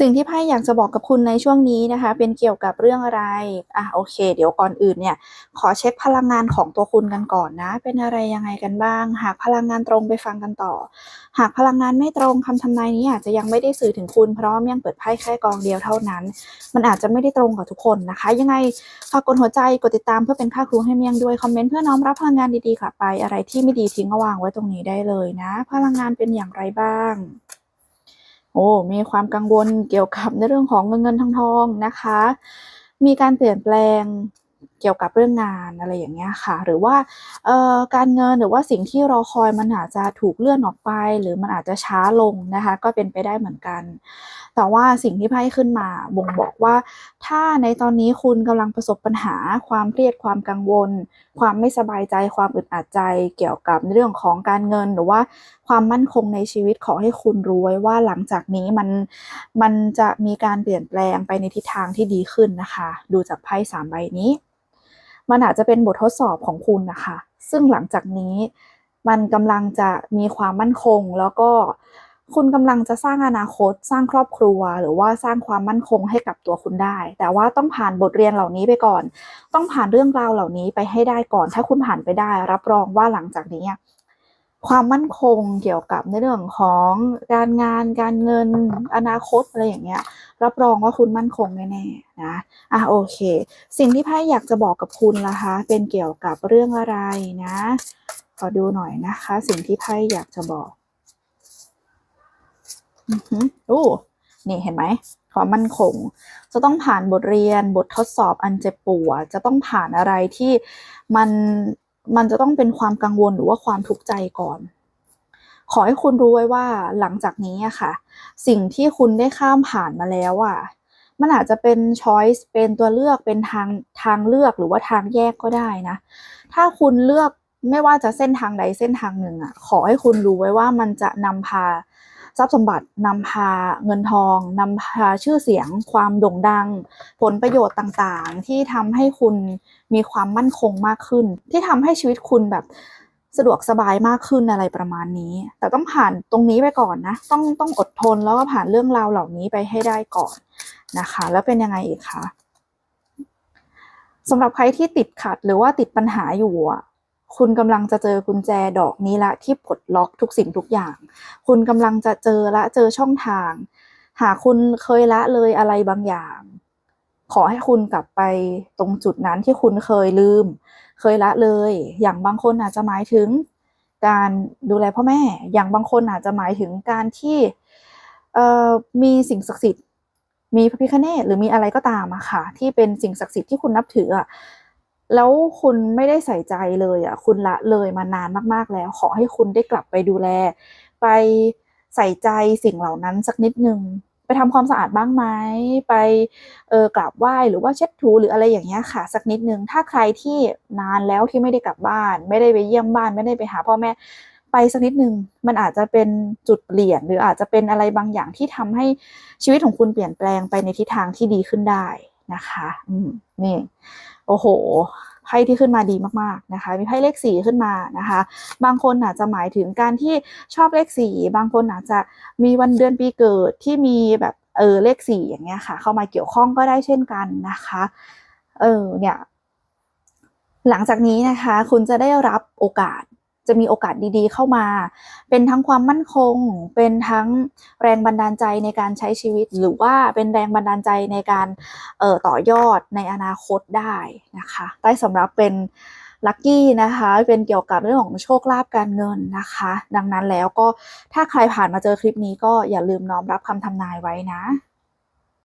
สิ่งที่ไพ่อยากจะบอกกับคุณในช่วงนี้นะคะ เป็นเกี่ยวกับเรื่องอะไร อะโอเค เดี๋ยวก่อนอื่นเนี่ย ขอเช็คพลังงานของตัวคุณกันก่อนนะ เป็นอะไรยังไงกันบ้าง หากพลังงานตรงไปฟังกันต่อ หากพลังงานไม่ตรงคำทำนายนี้อาจจะยังไม่ได้สื่อถึงคุณเพราะว่าเมี่ยงเปิดไพ่แค่กองเดียวเท่านั้น มันอาจจะไม่ได้ตรงกับทุกคนนะคะ ยังไงฝากกดหัวใจกดติดตามเพื่อเป็นค่าครูให้เมี่ยงด้วยคอมเมนต์เพื่อน้อมรับพลังงานดีๆกลับไป อะไรที่ไม่ดีทิ้งก็วางไว้ตรงนี้ได้เลยนะ พลังงานเป็นอย่างไรบ้าง โอ้มีความกังวลเกี่ยวกับในเรื่องของเงินเงินทองทองนะคะ มีการเปลี่ยนแปลง เกี่ยวกับเรื่องงานอะไรอย่างเงี้ยค่ะ หรือว่าการเงินหรือว่าสิ่งที่รอคอยมันอาจจะถูกเลื่อนออกไป หรือมันอาจจะช้าลงนะคะ ก็เป็นไปได้เหมือนกัน แต่ว่าสิ่งที่ไพ่ขึ้นมาบ่งบอกว่า ถ้าในตอนนี้คุณกำลังประสบปัญหา ความเครียดความกังวล ความไม่สบายใจ ความอึดอัดใจ เกี่ยวกับเรื่องของการเงิน หรือว่าความมั่นคงในชีวิตขอให้คุณรู้ไว้ว่าหลังจากนี้มันมันจะมีการเปลี่ยนแปลงไปในทิศทางที่ดีขึ้นนะคะ ดูจากไพ่สามใบนี้ มันอาจจะเป็นบททดสอบของคุณนะคะ ซึ่งหลังจากนี้มันกำลังจะมีความมั่นคง แล้วก็คุณกำลังจะสร้างอนาคต สร้างครอบครัว หรือว่าสร้างความมั่นคงให้กับตัวคุณได้ แต่ว่าต้องผ่านบทเรียนเหล่านี้ไปก่อน ต้องผ่านเรื่องราวเหล่านี้ไปให้ได้ก่อน ถ้าคุณผ่านไปได้ รับรองว่าหลังจากนี้ ความมั่นคงเกี่ยวกับในเรื่องของการงานการเงินอนาคตอะไรอย่างเงี้ย รับรองว่าคุณมั่นคงแน่ๆนะอะโอเค สิ่งที่ไพ่อยากจะบอกกับคุณล่ะคะ เป็นเกี่ยวกับเรื่องอะไรนะขอดูหน่อยนะคะ สิ่งที่ไพ่อยากจะบอกอือหือโอ้นี่เห็นไหมความมั่นคง จะต้องผ่านบทเรียนบททดสอบอันเจ็บปวดจะต้องผ่านอะไรที่มัน มันจะต้องเป็นความกังวลหรือว่าความทุกข์ใจก่อน ขอให้คุณรู้ไว้ว่าหลังจากนี้อะค่ะ สิ่งที่คุณได้ข้ามผ่านมาแล้วอะมันอาจจะเป็นช้อยส์เป็นตัวเลือกเป็นทางทางเลือกหรือว่าทางแยกก็ได้นะ ถ้าคุณเลือกไม่ว่าจะเส้นทางใดเส้นทางหนึ่งอะขอให้คุณรู้ไว้ว่ามันจะนำพา ทรัพย์สมบัตินำพาเงินทองนำพาชื่อเสียง ความโด่งดัง ผลประโยชน์ต่างๆ ที่ทำให้คุณมีความมั่นคงมากขึ้น ที่ทำให้ชีวิตคุณแบบสะดวกสบายมากขึ้นอะไรประมาณนี้ แต่ต้องผ่านตรงนี้ไปก่อนนะ ต้องต้องอดทนแล้วก็ผ่านเรื่องราวเหล่านี้ไปให้ได้ก่อนนะคะ แล้วเป็นยังไงอีกคะสำหรับใครที่ติดขัดหรือว่าติดปัญหาอยู่อะ คุณกำลังจะเจอกุญแจดอกนี้ละที่ปลดล็อกทุกสิ่งทุกอย่าง คุณกำลังจะเจอละเจอช่องทาง หากคุณเคยละเลยอะไรบางอย่าง ขอให้คุณกลับไปตรงจุดนั้นที่คุณเคยลืม เคยละเลย อย่างบางคนอาจจะหมายถึงการดูแลพ่อแม่ อย่างบางคนอาจจะหมายถึงการที่มีสิ่งศักดิ์สิทธิ์ มีพระพิฆเนศหรือมีอะไรก็ตามอะค่ะ ที่เป็นสิ่งศักดิ์สิทธิ์ที่คุณนับถืออะ แล้วคุณไม่ได้ใส่ใจเลยอะคุณละเลยมานานมากๆแล้ว ขอให้คุณได้กลับไปดูแล ไปใส่ใจสิ่งเหล่านั้นสักนิดนึงไปทำความสะอาดบ้างไหมไปเออกราบไหว้หรือว่าเช็ดถูหรืออะไรอย่างเงี้ยค่ะ สักนิดนึง ถ้าใครที่นานแล้วที่ไม่ได้กลับบ้าน ไม่ได้ไปเยี่ยมบ้าน ไม่ได้ไปหาพ่อแม่ไปสักนิดนึง มันอาจจะเป็นจุดเปลี่ยน หรืออาจจะเป็นอะไรบางอย่างที่ทำให้ชีวิตของคุณเปลี่ยนแปลงไปในทิศทางที่ดีขึ้นได้นะคะ อืมนี่ โอ้โหไพ่ที่ขึ้นมาดีมากๆนะคะ มีไพ่เลขสี่ขึ้นมานะคะ บางคนอาจจะหมายถึงการที่ชอบเลขสี่บางคนอาจจะมีวันเดือนปีเกิดที่มีแบบเออเลขสี่อย่างเงี้ยค่ะ เข้ามาเกี่ยวข้องก็ได้เช่นกันนะคะ เออเนี่ยหลังจากนี้นะคะคุณจะได้รับโอกาส จะมีโอกาสดีๆ เข้ามา เป็นทั้งความมั่นคง เป็นทั้งแรงบันดาลใจในการใช้ชีวิต หรือว่าเป็นแรงบันดาลใจในการเต่อยอดในอนาคตได้นะคะได้สำหรับเป็นลัคกี้นะคะเป็นเกี่ยวกับเรื่องของโชคลาภการเงินนะคะ ดังนั้นแล้วก็ถ้าใครผ่านมาเจอคลิปนี้ก็อย่าลืมน้อมรับคำทำนายไว้นะ